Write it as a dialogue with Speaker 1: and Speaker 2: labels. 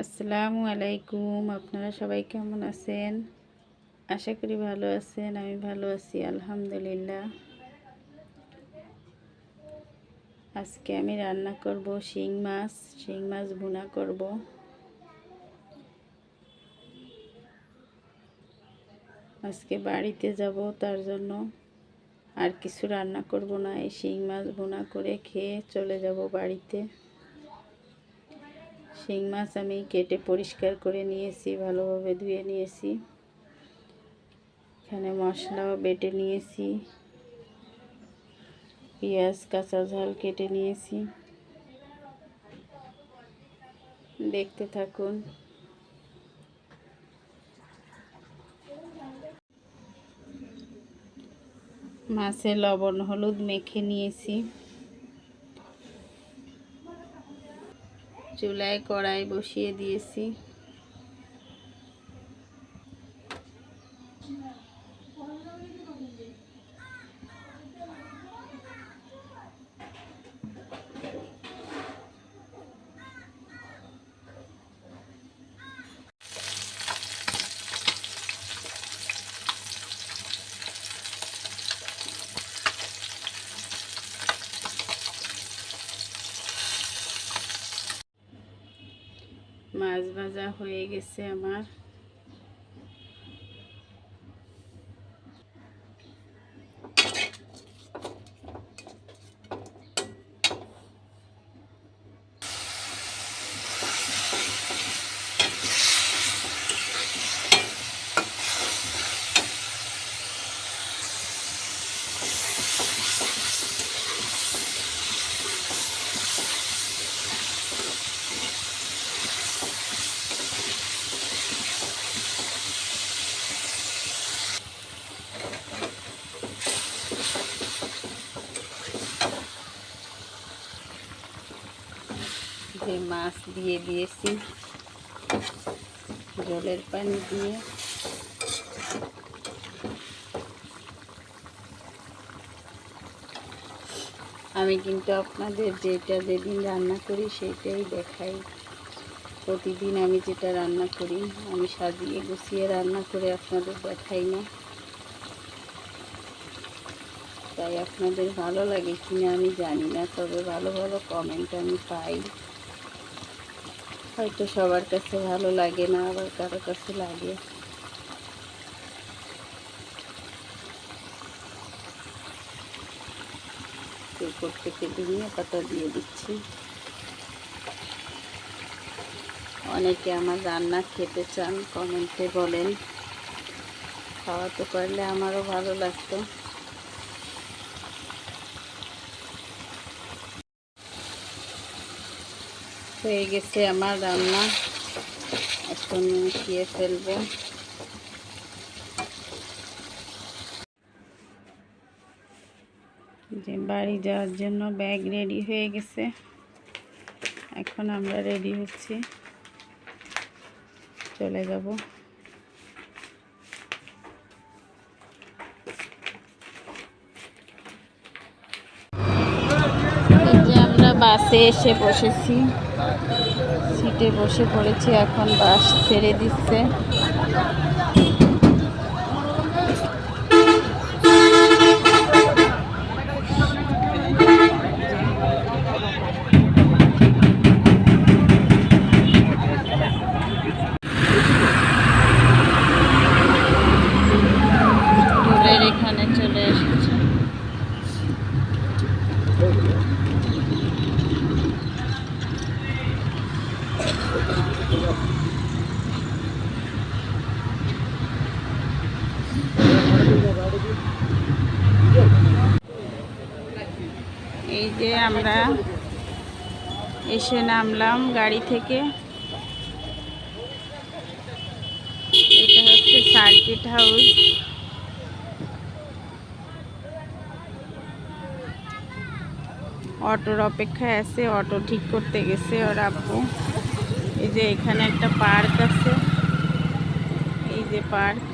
Speaker 1: আসসালামু আলাইকুম, আপনারা সবাই কেমন আছেন? আশা করি ভালো আছেন, আমি ভালো আছি, আলহামদুলিল্লাহ। আজকে আমি রান্না করব শিং মাছ শিং মাছ ভুনা করব। আজকে বাড়িতে যাব, তার জন্য আর কিছু রান্না করব না, এই শিং মাছ ভুনা করে খেয়ে চলে যাব বাড়িতে। শিং মাছ আমি কেটে পরিষ্কার করে নিয়েছি, ভালোভাবে ধুয়ে নিয়েছি। এখানে মশলাও বেটে নিয়েছি। পেঁয়াজ, কাঁচা ঝাল কেটে নিয়েছি। দেখতে থাকুন। মাছে লবণ হলুদ মেখে নিয়েছি। চুলায় কড়াই বসিয়ে দিয়েছি। মাছ ভাজা হয়ে গেছে আমার। যে মাছ দিয়ে দিয়েছি। জলের পানি দিয়ে। আমি কিন্তু আপনাদের যেটা যেদিন রান্না করি সেটাই দেখাই। প্রতিদিন আমি যেটা রান্না করি, আমি সাজিয়ে গুছিয়ে রান্না করে আপনাদের দেখাই না। তাই আপনাদের ভালো লাগে কিনা আমি জানি না, তবে ভালো ভালো কমেন্ট আমি পাই। হয়তো সবার কাছে ভালো লাগে না, আবার কারও কাছে লাগে। উপর থেকে ধনিয়া পাতা দিয়ে দিচ্ছি। অনেকে আমার রান্না খেতে চান, কমেন্টে বলেন। খাওয়াতে পারলে আমারও ভালো লাগতো। হয়ে গেছে আমার রান্না। এখন খেয়ে ফেলব। যে বাড়ি যাওয়ার জন্য ব্যাগ রেডি হয়ে গেছে। এখন আমরা রেডি হচ্ছি। চলে যাব। বাসে এসে বসেছি। সিটে বসে পড়েছি এখন বাস ছেড়ে দিচ্ছে টুলের এখানে চলে এসেছে যে আমরা এসে নামলাম গাড়ি থেকে। এটা হচ্ছে সার্কিট হাউস। অটোর অপেক্ষায় আছে, অটো ঠিক করতে গেছে ওর আব্বু। এই যে এখানে একটা পার্ক আছে। এই যে পার্ক।